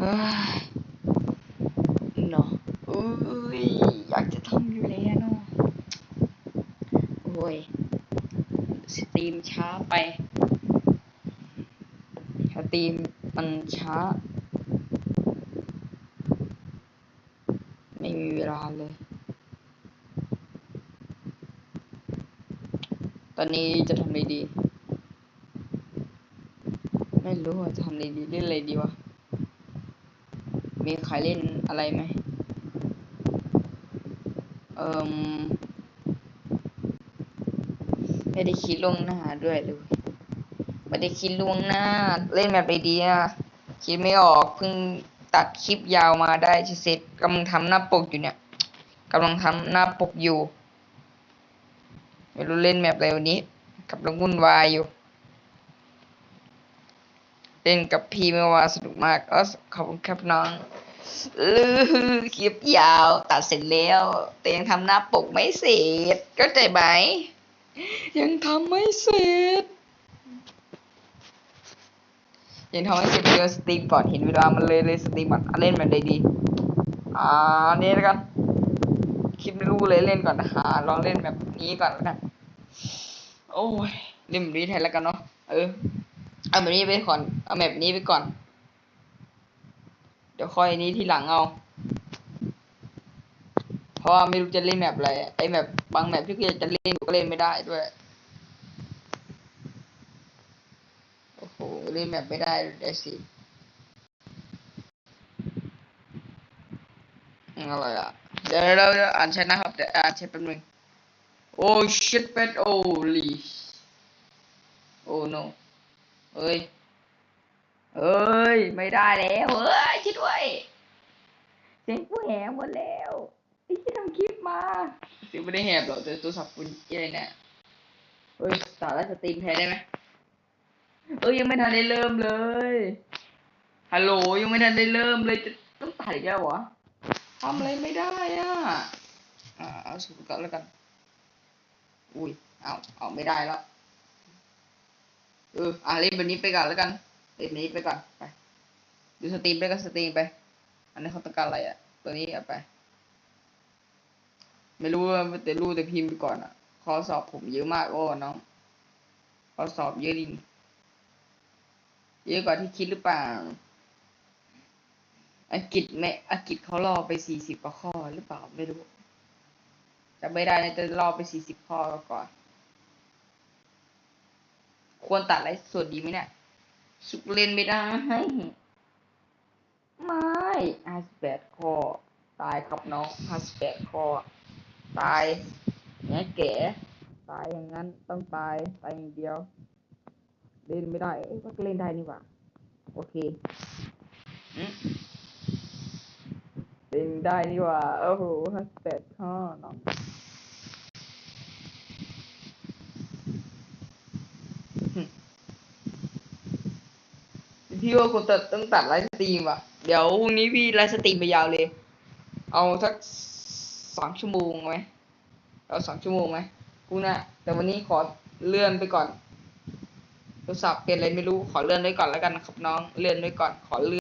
เฮ้ยเนาะอุ้ยอยากจะทำอยู่แล้วเนาะโอ้ยสตรีมช้าไปสตรีมมันช้า ไม่มีเวลาเลย ตอนนี้จะทำอะไรดี ไม่รู้ว่าจะทำอะไรดีเล่นอะไรดีวะ มีใครเล่นอะไรไหมเอ่มไม่ได้คิดล่วงหน้าด้วยเลยไม่ได้คิดล่วงหน้า เล่นแบบไอเดียคิดไม่ออกเพิ่งตัดคลิปยาวมาได้เสร็จกำลังทำหน้าปกอยู่เนี่ยกำลังทำหน้าปกอยู่ไม่รู้เล่นแบบอะไรวันนี้กำลังวุ่นวายอยู่ เล่นกับพี่เมื่อวานสนุกมากเออขอบคุณครับน้องลือคลิปยาว ตัดเสร็จแล้ว แต่ยังทำหน้าปกไม่เสร็จก็ใจไหม ยังทำไม่เสร็จ ยังทำไม่เสร็จเดี๋ยวสตรีมก่อนเห็นเวลามันเลยเลยสตรีมก่อนเล่นแบบใดดี อ่านี่แล้วกัน คลิปไม่รู้เลยเล่นก่อนนะหาลองเล่นแบบนี้ก่อนแล้วกัน โอ้ยเล่นแบบนี้แทนแล้วกันเนาะเออ เอาแบบนี้ไปก่อน เอาแบบนี้ไปก่อน เดี๋ยวค่อยนี้ทีหลังเอา เพราะว่าไม่รู้จะเล่นแบบอะไร ไอ้แบบบางแบบที่กูอยากจะเล่นก็เล่นไม่ได้ด้วย โอ้โห เล่นแบบไม่ได้ได้สิอะไรอะ เดี๋ยวเราอ่านแชทนะครับ เดี๋ยวอ่านแชทแป๊บนึงโอ้ชิตเป็ดโอ้ลีโอ้ no เอ้ย เอ้ย ไม่ได้แล้วเอ้ยช่วยด้วย เสียงกูแหบหมดแล้วไอ้ที่ทำคลิปมาเสียงไม่ได้แหบหรอกแต่โทรศัพท์คุณเยัยเนี่ยเฮ้ยสาระสตรีมแทนได้ไหมเอ้ยยังไม่ทันได้เริ่มเลย ฮัลโหลยังไม่ทันได้เริ่มเลยจะต้องตัดอีกแล้วเหรอทำอะไรไม่ได้อะอ่าเอาสุดก่อนแล้วกัน อุ้ย เอา เอาไม่ได้แล้ว เอออะเล่นแบบนี้ไปก่อนแล้วกันเล่นนี้ไปก่อนไปดูสตรีมไปก็สตรีมไป อันนี้เขาต้องการอะไรอะ ตัวนี้เอาไป ไม่รู้ว่าแต่รู้แต่พิมพ์ไปก่อนอะข้อสอบผมเยอะมากโอ้น้องข้อสอบเยอะดิงเยอะกว่าที่คิดหรือเปล่าอังกฤษไม่อังกฤษเขารอไปสี่สิบข้อหรือเปล่าไม่รู้จำไม่ได้นะจะรอไปสี่สิบข้อก่อน ควรตัดอะไรส่วนดีไหมเนี่ยสุกเล่นไม่ได้ ไม่ห้าสิบแปดข้อตายครับน้องห้าสิบแปดข้อตายเนี่ยแก่ตายอย่างนั้นต้องตาย ตายอย่างเดียว เล่นไม่ได้เอ้ยก็เล่นได้นี่หว่า โอเคอืมเล่นได้นี่หว่า โอ้โหห้าสิบแปดข้อน้อง พี่ว่ากูตัดต้องตัดไลฟ์สตรีมอะ เดี๋ยวพรุ่งนี้พี่ไลฟ์สตรีมไปยาวเลย เอาสักสองชั่วโมงไหมเอาสองชั่วโมงไหมกูน่ะ แต่วันนี้ขอเลื่อนไปก่อนโทรศัพท์เป็นอะไรไม่รู้ขอเลื่อนไว้ก่อนแล้วกันครับน้องเลื่อนไว้ก่อนขอเลื่อน